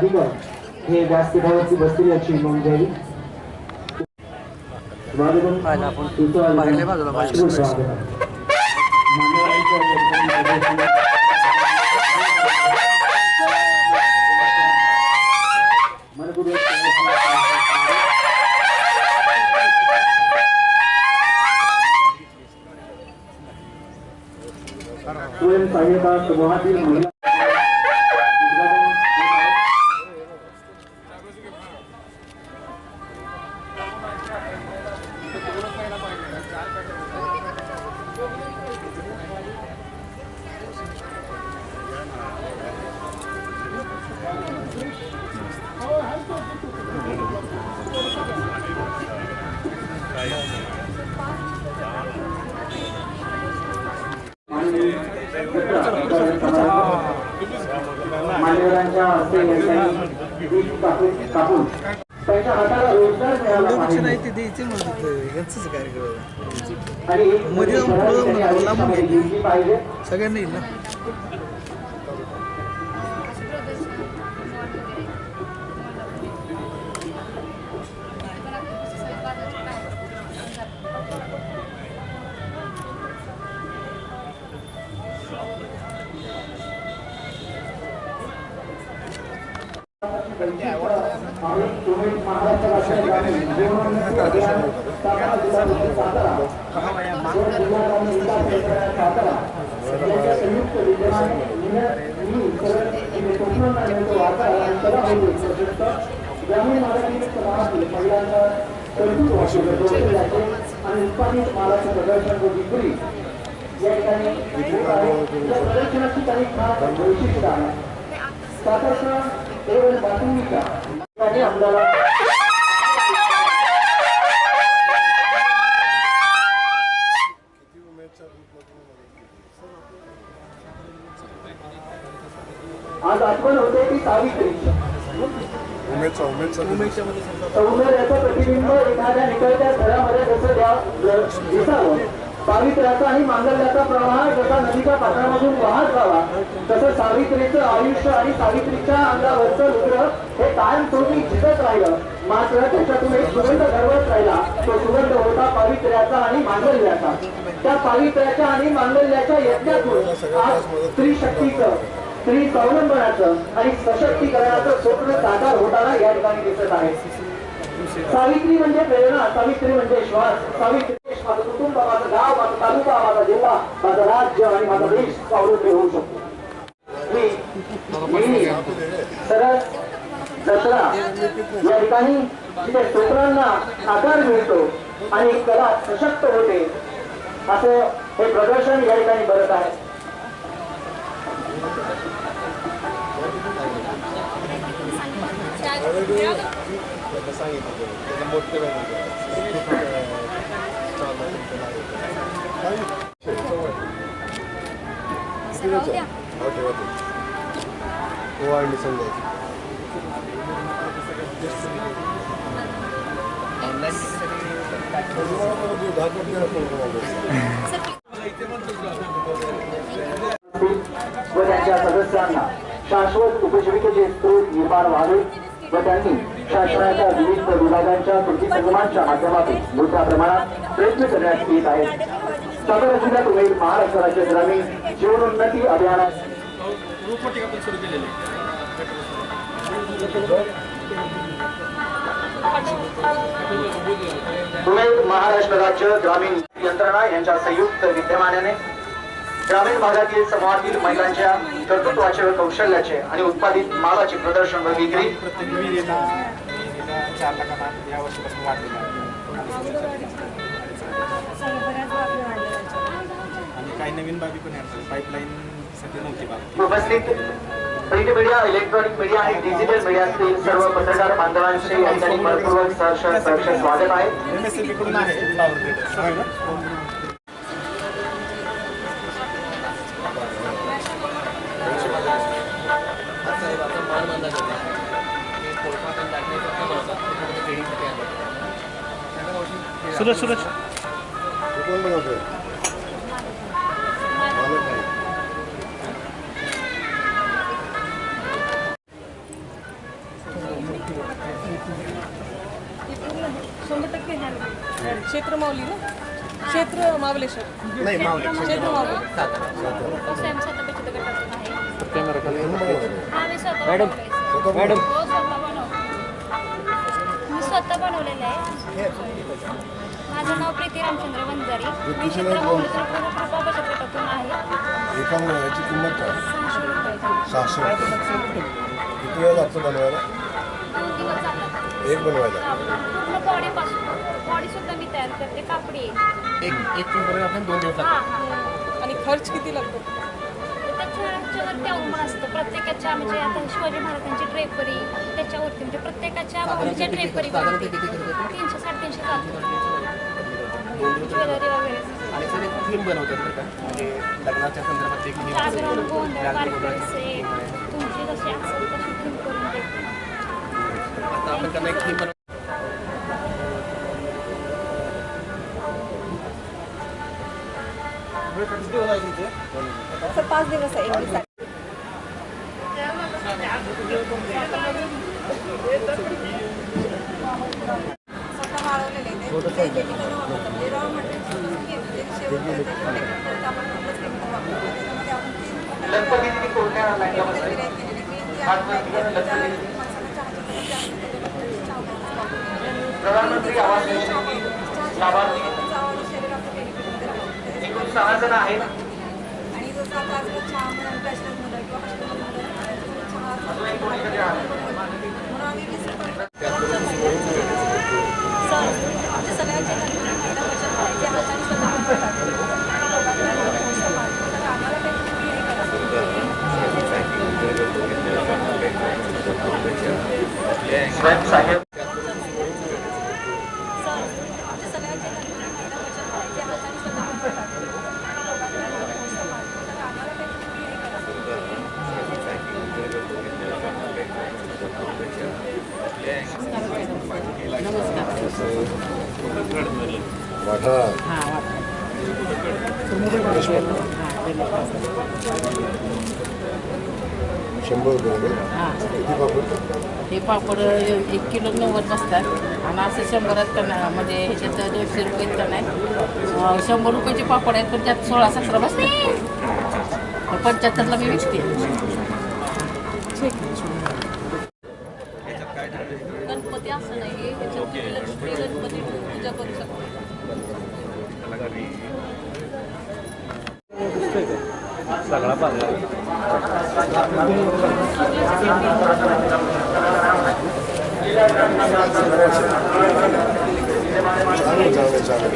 अधिकार हे व्यासपीठावरती बसतील याची नोंद घ्यावी स्वागतम. पाहिलं आपण. तुमचं यांनी त्यांच्या हाताला रोजगार मिळाला पाहिजे. नाही ते द्यायचे कार्यक्रम आणि एक मध्ये मी- मी सरळ इथे कोकण नाण्याचं वार्ता आणि कला होते प्रशस्त ग्रामीण भागातील समाजातील महिलांचा कर्तृत्व कौशल्याचे आणि उत्पादित मालाचे प्रदर्शन व विक्री या ठिकाणी प्रदर्शनाची काही खास वैशिष्ट्य आहे सातारचा केवळ बातमीचा आणि आपल्याला सावित्रीची उमेदचा प्रतिबिंब एखाद्या निकळत्या घरामध्ये जसं द्या- दिसावं. सावित्र्याचा आणि मांगल्याचा प्रवाह जसा नदीच्या पात्रामधून वाहत जावा तसं सावित्रीचं आयुष्य आणि सावित्रीच्या अंगावरचं रुद्र हे कायमस्वरूपी झिजत राहिलं. मात्र त्याच्यातून एक सुगंध घरवत राहिला. तो सुगंध होता पावित्र्याचा आणि मांगल्याचा. त्या पावित्र्याच्या आणि मांगल्याच्या यज्ञातून आज स्त्री शक्तीचं स्त्री स्वावलंबनाचं आणि सशक्तीकरणाचं स्वप्न साकार होताना या ठिकाणी दिसत आहे. सावित्री म्हणजे प्रेरणा सावित्री म्हणजे श्वास सावित्री म्हणजे माझं कुटुंब माझं गाव माझा तालुका माझा जिल्हा माझं राज्य आणि माझा देश स्वावलंबी होऊ शकतो. सरस दसरा या ठिकाणी जिथे स्तोत्रांना आकार मिळतो आणि कला सशक्त होते. असं हे प्रदर्शन या ठिकाणी बरत आहे. व त्यांच्या सदस्यांना शाश्वत उपजीविकेचे स्रोत निर्माण व्हावे. व त्यांनी शासनाच्या विविध विभागांच्या कृती संगमांच्या माध्यमातून मोठ्या प्रमाणात प्रयत्न करण्यात येत आहेत. सातारा जिल्ह्यात उमेद महाराष्ट्र राज्य ग्रामीण जीवनोन्नती अभियानात उमेद महाराष्ट्र राज्य ग्रामीण यंत्रणा यांच्या संयुक्त विद्यमानाने ग्रामीण भागातील समूहातील महिलांच्या कर्तृत्वाचे व कौशल्याचे आणि उत्पादित मालाचे प्रदर्शन व विक्री. काही नवीन बाबी पण आहेत. पाईपलाईन सध्या नव्हती बाब. उपस्थित प्रिंट मीडिया इलेक्ट्रॉनिक मीडिया आणि डिजिटल मीडियातील सर्व पत्रकार बांधवांचे या ठिकाणी मनपूर्वक सहर्ष सहर्ष स्वागत आहे. सुरज सुरज क्षेत्र टक्के ना क्षेत्र माऊली ना क्षेत्र मावलेश्वर क्षेत्र मॅडम मी स्वतः बनवलेलं आहे माझं नाव प्रीती रामचंद्र वंजारी. मी चित्र माऊलीचं कृपा आहे. एका याची किंमत काय? सहाशे रुपये. सहाशे रुपये. किती वेळ लागतो बनवायला? दोन दिवस चालतात एक बनवायला? पूर्ण बॉडीपासून बॉडी सुद्धा मी तयार करते. कापडी. एक एक किलोपर्यंत आपण दोन दिवस हा हा. आणि खर्च किती लागतो? त्याच्या ह्याच्यावरती अवलंबून असतं. प्रत्येकाच्या म्हणजे आता शिवाजी महाराजांची ड्रेपरी त्याच्यावरती. म्हणजे प्रत्येकाच्या भाऊच्या ड्रेपरी तीनशे साडेतीनशे चालतो ज्वेलरी वगैरे आणि सर एक थीम बनवतात बरं का म्हणजे लग्नाच्या संदर्भात एक theme जागरण असेल. गोंधळ जागरण कारखान्याचे गोंधळ. तुमची जशी असेल तशी थीम करून देते आता आपण त्यांना एक थीम बनव असं पाच दिवस आहे एक दिवसात स्वतः वाळवलेले ते ते chemical वापरतात. म्हणजे raw material शिजवून घेतो. ते शेवट करते, protect करते. आपण कुठलंच chemical वापरत नाही. त्याच्यामध्ये आपण तीन प्रकारचे निर्यात केलेले. green tea आहे, black tea आहे, मसाला चहाची पत्ती आहे, त्याच्यामध्ये चहा पत्ती वापरतो. प्रधानमंत्री आवास लाभार्थी. एकूण सहा जण आहेत अजून एक कोणी तरी आहे. करायचं. वाटा शंभर रुपये. किती हे पापड एक किलो नव्वद बसतात. आणि असं शंभरात आहे. म्हणजे ह्याच्यात दोनशे रुपये पण आहे. शंभर रुपयाचे पापड आहेत पण त्यात सोळा सतरा बसते पंच्याहत्तरला मी विकते. गणपती असं नाही ह्याच्यात तुम्ही लक्ष्मी गणपती. पूजा करू शकता. चांगलं चांगलं चांगलं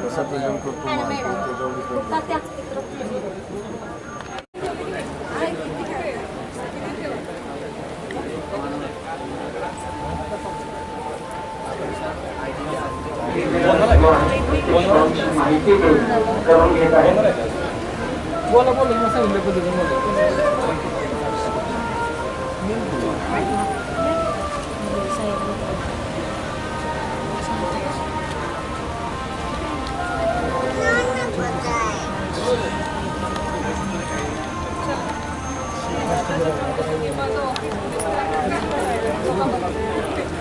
कसं प्रेझेंट करतो माल त्याच्यावर माहिती देऊन करून घेत आहे बोला बोला मी सांगितलं पद्धतीने बोला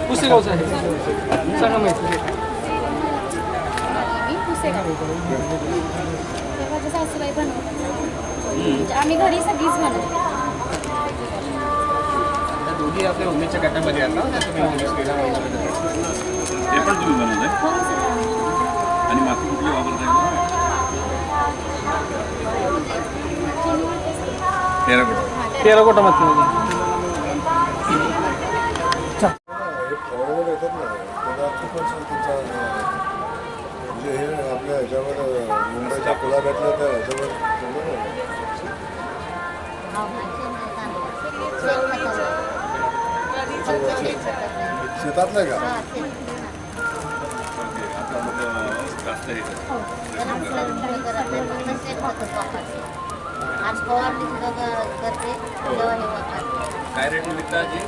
पुसेगावचं आहे सांगा माहिती मी पुसेगाव ते माझ्या सासूबाई बनवतात. म्हणजे आम्ही घरी सगळीच बनवतो. दोघी आपल्या उमेदच्या गटामध्ये त्या तुम्ही उमेद केला ते पण तुम्ही हो आणि माती कुठली वापरताय टेराकोटा. तेरा कोटा मातीमध्ये हे फवारणी येतात ना त्याला खूपच त्याचा म्हणजे हे आपल्या ह्याच्यावर मुंबईच्या कुलाब्यातल्या त्या ह्याच्यावर ठेवलं ना. शेतातलं का आपला मग जास्त हे आज त्याच्यावर मुंबईच्या क- करते जेव्हा हे वापरते काय रेट विकता जी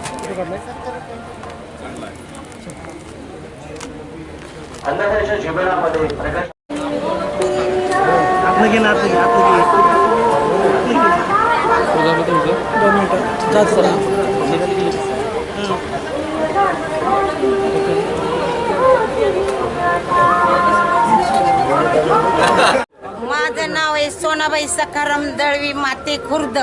अंधाराच्या जीवनामध्ये प्रकाश आतलं घे ना आतलं घे आतलं घे दोन मिनिटं जात सर माझं नाव आहे सोनाबाई सखाराम दळवी माते खुर्द.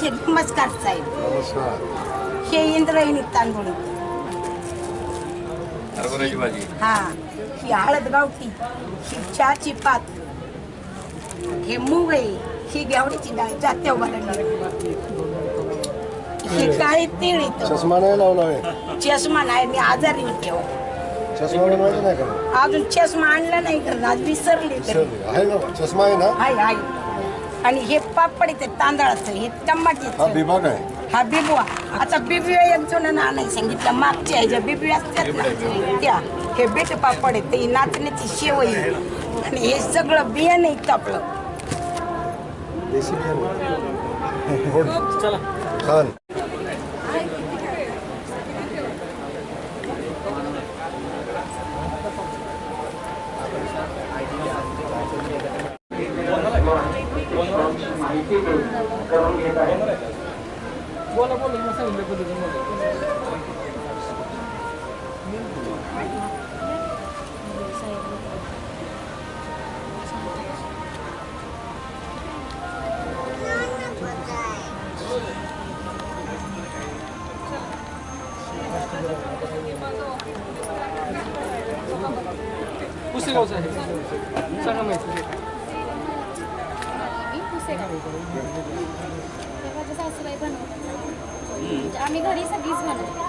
हे नमस्कार साहेब. नमस्कार. हे इंद्रायणी तांदूळ. हा. ही हळद गावठी ही चहाची पात हे मूग आहे ही गेवडीची डाळ जात्या उभारली. ही काळी तीळ येतो चष्मा नाही लावला आहे चष्मा नाही मी आजारी होते हो. चष्मा बनवायचा नाही का? अजून चष्मा आणला नाही कारण आज विसरले तरी. विसरली. आहे ना चष्मा आहे ना? हाय हाय आणि हे पापड ते तांदळाचं हे हा टमाट्याचं बिबाग आहे. हा बिबवा आता बिबव्या एक जण नाही सांगितलं. मागच्या ह्याच्या बिबव्या असतात ना त्या. हे बेट पापड आहे ते नाचण्याची शेव आहे. आणि हे सगळं बियाणं आहे आपलं. देशी も飲みません、梅。आम्ही घरी सगळीच बनवतो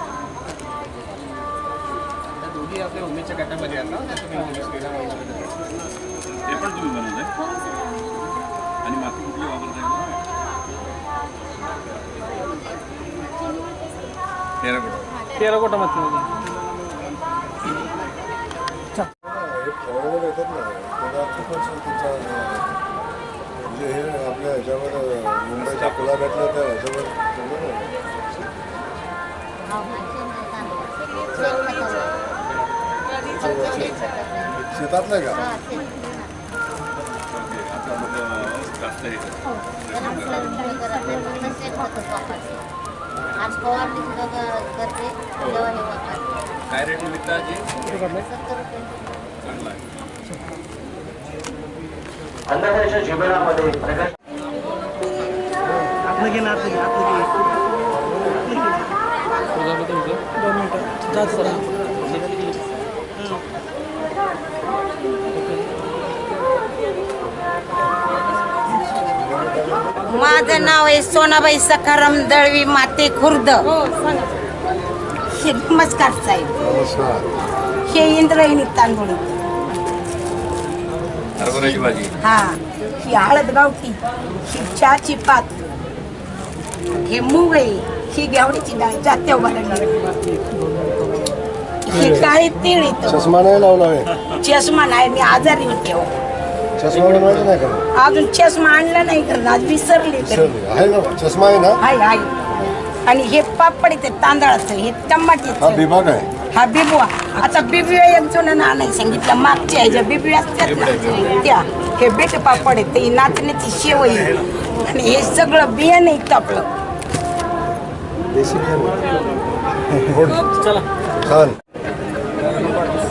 दोघी आपल्या उमेदच्या गटामध्ये आहेत ना केला. ते पण तुम्ही बनवताय हो सगळं. आणि माती कुठली वापरताय टेराकोटा तेराकोटा मातीमध्ये एक फॉरेनर येतात ना त्याला खूपच त्यांचा अं, म्हणजे हे आपल्या ह्याच्यावर मुंबईच्या कुलाब्यातल्या त्या ह्याच्यावर. शेतातलं आहे का जास्त आज फवारणी सुद्धा करते जेव्हा हे वापरते काय रेट विकता सत्तर रुपये चांगला आहे जीवनामध्ये प्रकाश आतलं घे ना आतलं घे आतलं घे दोन मिनिटं जात सर माझं नाव आहे सोनाबाई सखाराम दळवी माते खुर्द. हे नमस्कार साहेब. नमस्कार हे इंद्रायणी तांदूळ. हा ही हळद गावठी ही चहाची पात हे मूग आहे ही गेवडीची डाळ जात्या उभारली ही काळी तीळ येतो चष्मा नाही लावला आहे चष्मा नाही मी आजारी होते हो. चष्मा बनवायचा नाही का अजून चष्मा आणला नाही कारण आज विसरले तरी. आहे ना चष्मा आहे ना? हाय हाय आणि हे पापड ते तांदळाचं हे हा आहे हा बिबवा आता बिबव्या एक जण नाही सांगितलं. मागच्या ह्याच्या बिबव्या असतात ना त्या. हे बेट पापड आहे ते नाचण्याची शेव आहे. आणि हे सगळं बियाणं आहे आपलं. देशी छान जैन साहेबांच्या नावाने महिलांनी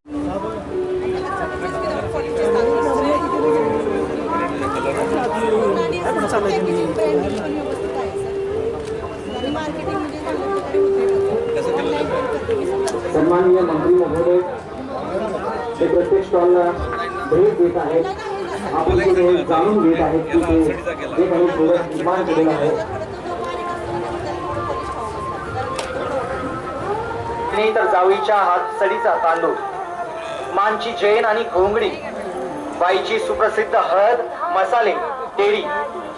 स्टॉलला भेट देत आहेत. आपण जाणून घेत आहेत की ते जे काही प्रोडक्ट निर्माण केलेलं आहे. तर जावीच्या हात सडीचा तांदूळ मानची जैन आणि घोंगडी बाईची सुप्रसिद्ध हळद मसाले टेरी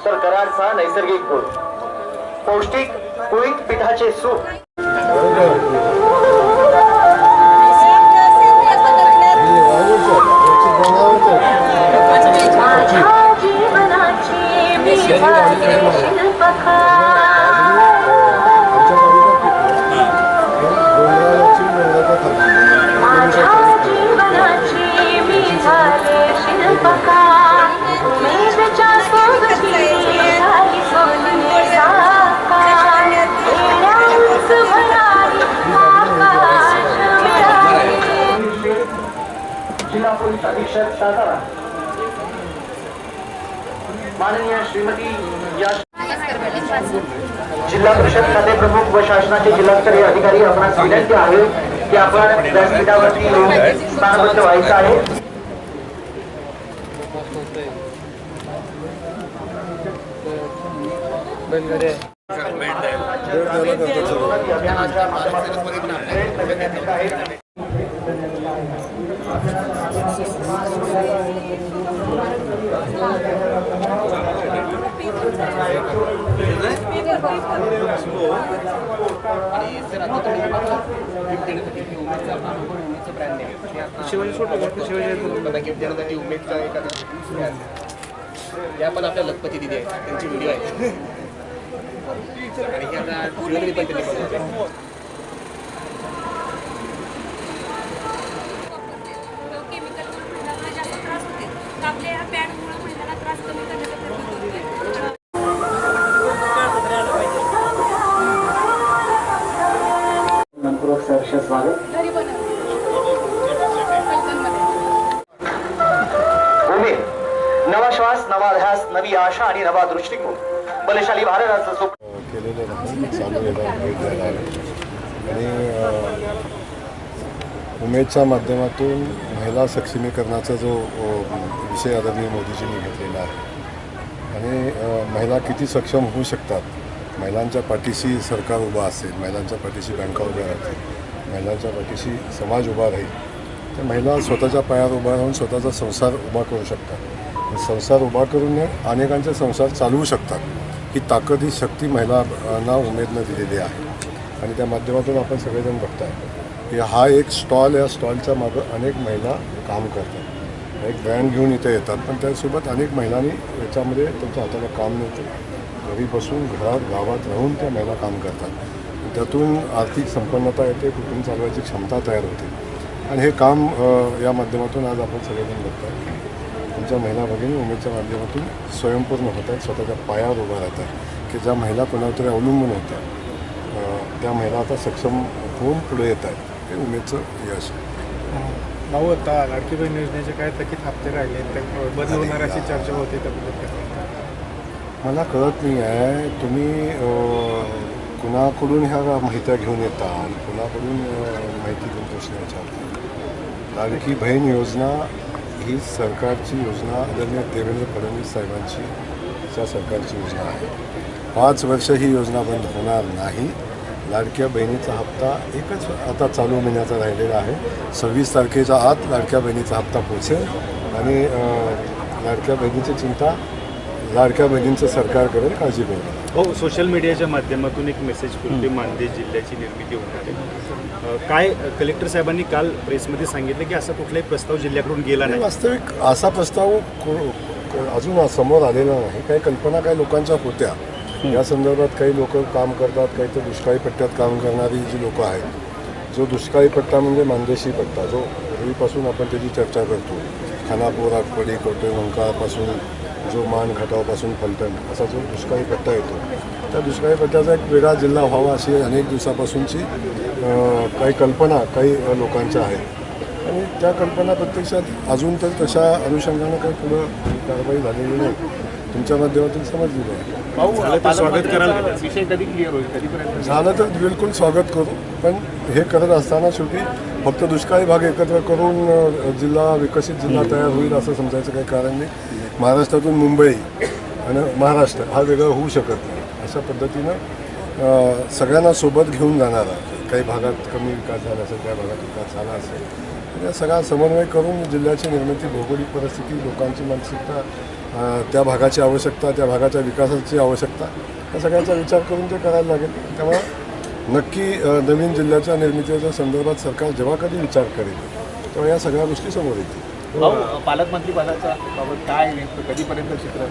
तर कराडचा नैसर्गिक गुळ. पौष्टिक कुळीत पिठाचे सूप. आमच्या तालुक्यात डोंगराची डोंगराचा खाली जिल्हा पोलीस अधीक्षक सातारा माननीय श्रीमती या जिल्हा परिषद खाते प्रमुख व शासनाचे जिल्हास्तरीय अधिकारी आपणास विनंती आहे की आपण व्यासपीठावरती येऊन स्थानबद्ध व्हायचं आहे. द्यायला करतात सगळं अभियानाच्या माध्यमातून प्रयत्न करण्यात येत आहेत. शिवाजी छोटं मोठं शिवाजी विद्यार्थ्यांसाठी उमेदचा एखादा या पण आपल्या लखपती दिदी आहेत. त्यांची व्हिडिओ आहे. आणि हे आता पण त्यांनी स्वागत उमेद नवा श्वास नवा ध्यास नवी आशा आणि नवा दृष्टिकोन. बलशाली भारताचं स्वप्न. केलेलं नाही चालू आणि उमेदच्या माध्यमातून महिला सक्षमीकरणाचा जो विषय आदरणीय मोदीजींनी घेतलेला आहे. आणि महिला किती सक्षम होऊ शकतात? महिलांच्या पाठीशी सरकार उभा असेल महिलांच्या पाठीशी बँका उभ्या राहतील. महिलांच्या पाठीशी समाज उभा राहील तर महिला स्वतःच्या पायावर उभा राहून स्वतःचा संसार उभा करू शकतात. संसार उभा करून अनेकांचे संसार चालवू शकतात. ही ताकद ही शक्ती महिलांना उमेदनं दिलेली आहे. आणि त्या माध्यमातून आपण सगळेजण बघताय की हा एक स्टॉल या स्टॉलच्या मागं अनेक महिला काम करतात. एक ब्रँड घेऊन इथे येतात पण त्यासोबत अनेक महिलांनी याच्यामध्ये त्यांच्या हाताला काम मिळतं घरी बसून घरात गावात राहून त्या महिला काम करतात. त्यातून आर्थिक संपन्नता येते कुटुंब चालवायची क्षमता तयार होते. आणि हे काम या माध्यमातून आज आपण सगळेजण बघताय. आमच्या महिला भगिनी उमेदच्या माध्यमातून स्वयंपूर्ण होत आहेत स्वतःच्या पायावर उभा राहत आहेत की ज्या महिला कोणावर तरी अवलंबून होत्या त्या महिला आता सक्षम होऊन पुढे येत आहेत हे उमेदचं यश आहे. भाऊ आता लाडकी बहीण योजनेचे काय थकीत हप्ते राहिले ते बदल होणार अशी चर्चा होती? मला कळत नाही आहे तुम्ही कुणाकडून ह्या माहित्या घेऊन येता आणि कुणाकडून माहिती घेऊन प्रश्न विचारता लाडकी बहीण योजना ही सरकारची योजना आदरणीय देवेंद्र फडणवीस साहेबांची च्या सरकारची योजना आहे. पाच वर्ष ही योजना बंद होणार नाही. लाडक्या बहिणीचा हप्ता एकच आता चालू महिन्याचा राहिलेला आहे. सव्वीस तारखेच्या आत लाडक्या बहिणीचा हप्ता पोचेल आणि लाडक्या बहिणीची चिंता लाडक्या बहिणींचं सरकार करेल काळजी करू हो सोशल मीडियाच्या माध्यमातून एक मेसेज कुर्ती मानदेश जिल्ह्याची निर्मिती होणार आहे काय कलेक्टर साहेबांनी काल प्रेसमध्ये सांगितलं की असा कुठलाही प्रस्ताव जिल्ह्याकडून गेला नाही? वास्तविक असा प्रस्ताव अजून समोर आलेला नाही. काही कल्पना काही लोकांच्या होत्या. या संदर्भात काही लोक काम करतात काही तर दुष्काळी पट्ट्यात काम करणारी जी लोक आहेत जो दुष्काळी पट्टा म्हणजे मानदेशी पट्टा जो पूर्वीपासून आपण त्याची चर्चा करतो. खानापूर आटपडी कोटेवंकापासून जो मान घाटावपासून फलटण असा जो दुष्काळी पट्टा येतो त्या दुष्काळी पट्ट्याचा एक वेगळा जिल्हा व्हावा अशी अनेक दिवसापासूनची काही कल्पना काही लोकांच्या आहेत. आणि त्या कल्पना प्रत्यक्षात अजून तर तशा अनुषंगानं काही पुढं कारवाई झालेली नाही. तुमच्या माध्यमातून समजली नाही. स्वागत कराल झालं तर बिलकुल स्वागत करू पण हे करत असताना शेवटी फक्त दुष्काळी भाग एकत्र करून जिल्हा विकसित जिल्हा तयार होईल असं समजायचं काही कारण नाही. महाराष्ट्रातून मुंबई आणि महाराष्ट्र हा वेगळा होऊ शकत नाही. अशा पद्धतीनं सगळ्यांना सोबत घेऊन जाणारा काही भागात कमी विकास झाला असेल काही भागात विकास झाला असेल या सगळा समन्वय करून जिल्ह्याची निर्मिती भौगोलिक परिस्थिती लोकांची मानसिकता त्या भागाची आवश्यकता त्या भागाच्या विकासाची आवश्यकता या सगळ्याचा विचार करून ते करायला लागेल. त्यामुळे नक्की नवीन जिल्ह्याच्या निर्मितीच्या संदर्भात सरकार जेव्हा कधी विचार करेल तेव्हा या सगळ्या गोष्टी समोर येतील. भाऊ पालकमंत्री पदाचा बाबत काय नेमकं? कधीपर्यंत चित्र?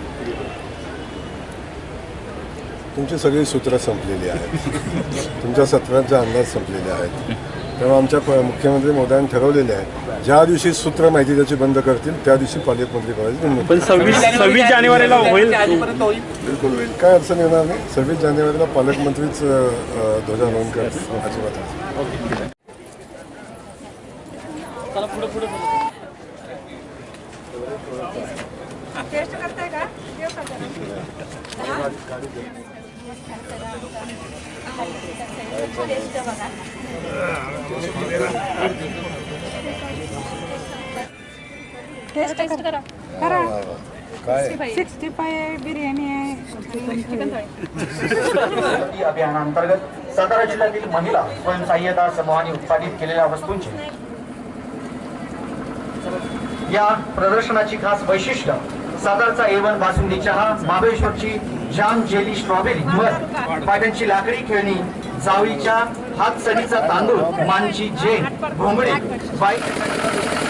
तुमची सगळी सूत्रं संपलेली आहेत. तुमच्या सत्रांचे अंदाज संपलेले आहेत. तेव्हा आमच्या प मुख्यमंत्री मोदयांनी ठरवलेले आहे ज्या दिवशी सूत्र माहिती त्याची बंद करतील त्या दिवशी पालकमंत्री पदाची पण सव्वीस सव्वीस जानेवारीला होईल. बिलकुल होईल. काय अडचण येणार नाही. सव्वीस जानेवारीला पालकमंत्रीच ध्वजारोहण करतील. अजिबात अडचण नाही. टेस्ट करताय का देऊ का जरा? टेस्ट करा. सिक्स्टी फाय बिर्याणी आहे. अभियानांतर्गत सातारा जिल्ह्यातील महिला स्वयंसहाय्यता समूहाने उत्पादित केलेल्या वस्तूंची या प्रदर्शनाची खास वैशिष्ट्य सातारचा एवन बासुंदी चहा महाबळेश्वरची जाम जेली स्ट्रॉबेरी मध पाट्यांची लाकडी खेळणी जावळीच्या हातसडीचा तांदूळ मानची जेन भोंगडे बाईक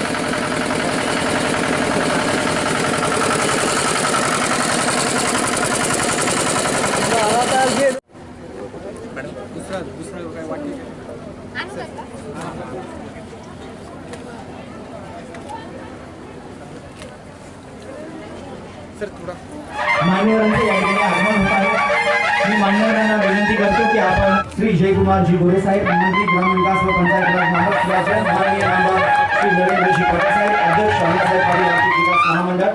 श्री जयकुमारजी गोरे साहेब मंत्री ग्राम विकास व पंचायत राज महाराष्ट्र माननीय आमदार श्री नरेंद्रजी पवार साहेब अध्यक्ष अण्णासाहेब पाटील आर्थिक विकास महामंडळ.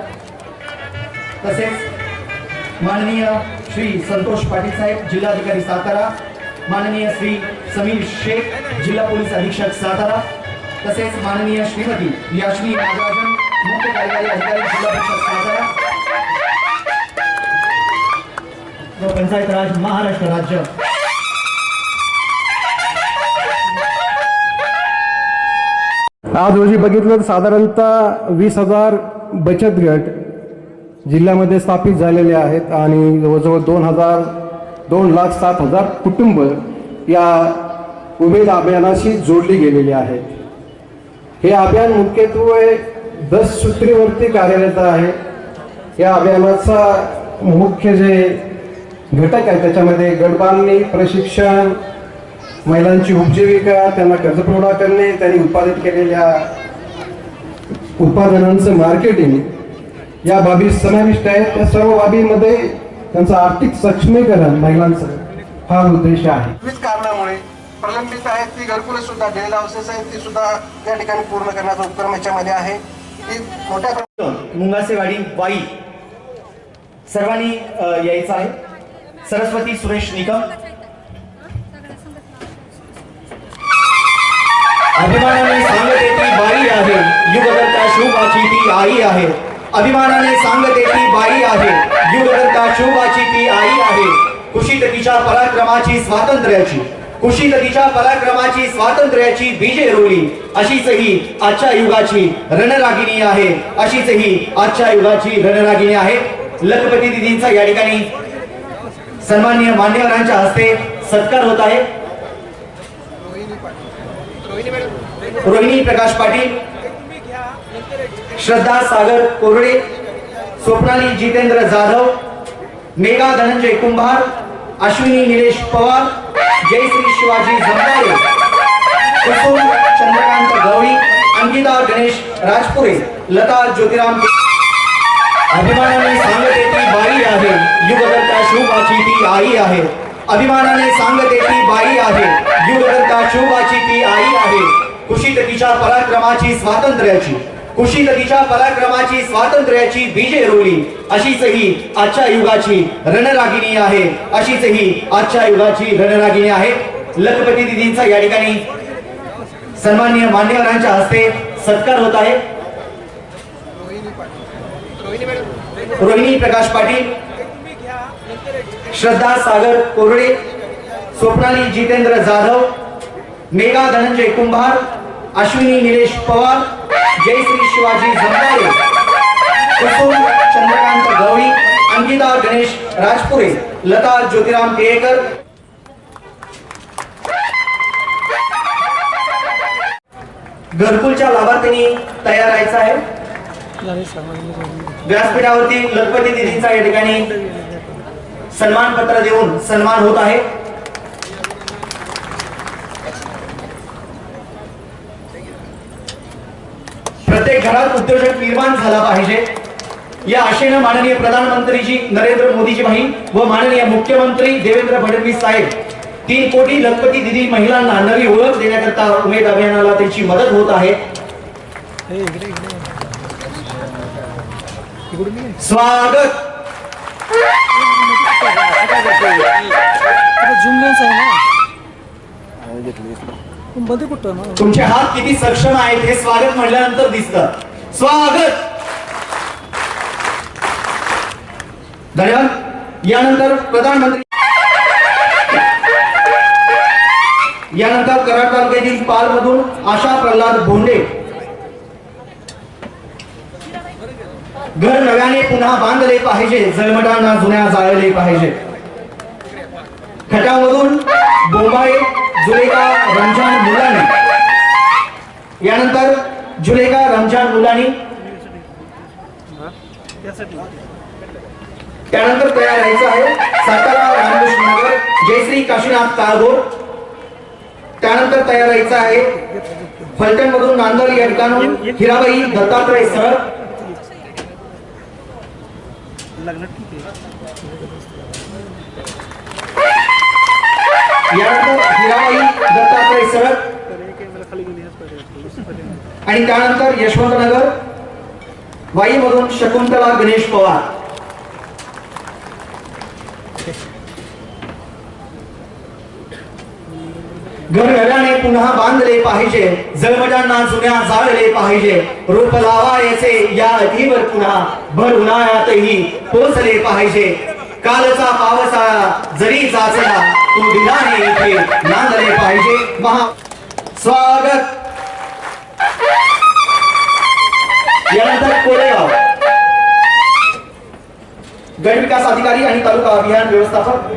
तसेच माननीय श्री संतोष पाटील साहेब जिल्हाधिकारी सातारा. माननीय श्री समीर शेख जिल्हा पोलीस अधीक्षक सातारा. तसेच माननीय श्रीमती याश्मी नागराजन मुख्य कार्यकारी अधिकारी जिल्हा परिषद सातारा. व पंचायत राज महाराष्ट्र राज्य. आज रोजी बघितलं तर साधारणतः वीस हजार बचत गट जिल्ह्यामध्ये स्थापित झालेले आहेत आणि जवळजवळ दोन हजार दोन लाख सात हजार कुटुंब या उमेद अभियानाशी जोडली गेलेली आहेत. हे अभियान मुख्यत्वे दस सूत्रीवरती कार्यरत आहे. या अभियानाचा मुख्य जे घटक आहे त्याच्यामध्ये गटबांधणी प्रशिक्षण महिलांची उपजीविका त्यांना कर्जपुरवठा करणे त्यांनी उत्पादित केलेल्या उत्पादनांचं मार्केटिंग या बाबी समाविष्ट आहेत. त्या सर्व बाबींमध्ये त्यांचं आर्थिक सक्षमीकरण महिलांचं हा उद्देश आहे. विविध कारणामुळे प्रलंबित आहेत ती घरकुले सुद्धा डेल हाऊसेस आहेत ती सुद्धा या ठिकाणी पूर्ण करण्याचा उपक्रम याच्यामध्ये आहे. ती मोठ्या मुंगासेवाडी वाई सर्वांनी यायचं आहे. सरस्वती सुरेश निकम अभिमानाने सांगते ती बाई आहे. युगदत्ता शिवबाची ती आई आहे. अभिमानाने सांगते ती बाई आहे. युगदत्ता शुभाची ती आई आहे. कुशीत तिच्या पराक्रमाची स्वातंत्र्याची. कुशीत तिच्या पराक्रमाची स्वातंत्र्याची बीजे रोली. अशीच ही आजच्या युगाची रणरागिणी आहे. अशीच ही आजच्या युगाची रणरागिणी आहे. लखपती दिदींचा या ठिकाणी सन्माननीय मान्यवरांच्या हस्ते सत्कार होत आहे. रोहिणी प्रकाश पाटील श्रद्धा सागर कोरडे स्वप्नाली जितेंद्र जाधव मेघा धनंजय कुंभार अश्विनी निलेश पवार जयश्री शिवाजी जमदारे कुसुम चंद्रकांत गवळी अंकिता गणेश राजपुरे लता ज्योतिराम अभिमानाने सांगत येते बाई आहे युगदत्ता शिवबाची ती आई आहे. अभिमानाने सांगते ती बाई आहे. युगदत्ता शिवबाची ती आई आहे. कुशीत तिच्या पराक्रमाची स्वातंत्र्याची. कुशीत तिच्या पराक्रमाची स्वातंत्र्याची बीजे रोली अशीच ही आजच्या युगाची रणरागिणी आहे. अशीच ही आजच्या युगाची रणरागिणी आहे. लखपती दिदींचा या ठिकाणी सन्माननीय मान्यवरांच्या हस्ते सत्कार होत आहे. रोहिणी प्रकाश पाटील. श्रद्धा सागर कोरडे स्वप्नाली जितेंद्र जाधव मेघा धनंजय कुंभार अश्विनी निलेश पवार जयश्री शिवाजी जमदारे कुसुम चंद्रकांत गवळी अंकिता गणेश राजपुरे लता ज्योतिराम केळेकर. घरकुलच्या लाभार्थींनी तयार राहायचं आहे. व्यासपीठावरती लखपती दिदींचा या ठिकाणी सन्मान पत्र देऊन सन्मान होत आहे. प्रत्येक घरात उद्योजक निर्माण झाला पाहिजे. या आशेनं माननीय प्रधानमंत्रीजी नरेंद्र मोदीजी भाई व माननीय मुख्यमंत्री देवेंद्र फडणवीस साहेब तीन कोटी लखपती दिदी महिलांना नवी ओळख देण्याकरता उमेद अभियानाला त्यांची मदत होत आहे. स्वागत. झूम लेन्स आहे ना. मध्ये कुठं ना तुमचे हात किती सक्षम आहेत हे स्वागत म्हटल्यानंतर दिसतं. स्वागत! धन्यवाद. यानंतर प्रधानमंत्री यानंतर कराड तालुक्यातील पालमधून आशा प्रल्हाद भोंडे. घर नव्याने पुन्हा बांधले पाहिजे जळमटांना जुन्या जाळले पाहिजे. खटामधून बोंबाळे जुलेखा रमजान मुलानी. यानंतर जुलेखा रमजान मुलानी. त्यानंतर तयार व्हायचं आहे सातारा रामकृष्ण नगर जयश्री काशीनाथ काळगोर त्यानंतर तयार व्हायचं आहे फलटण मधून नांदल या ठिकाणून हिराबाई दत्तात्रय सर. यानंतर हिराबाई दत्तात्रय सर आणि त्यानंतर यशवंतनगर वाईमधून शकुंतला गणेश पवार. घर नव्याने पुन्हा बांधले पाहिजे जळमजांना जुन्या जाळले पाहिजे. रोप लावायचे या अधीवर पुन्हा भर उन्हाळ्यातही पोचले पाहिजे. कालचा पावसाळा जरी जाचला तू दिलाने इथे नांदले पाहिजे. महा स्वागत. यानंतर कोरेगाव. गट विकास अधिकारी आणि तालुका अभियान व्यवस्थापक.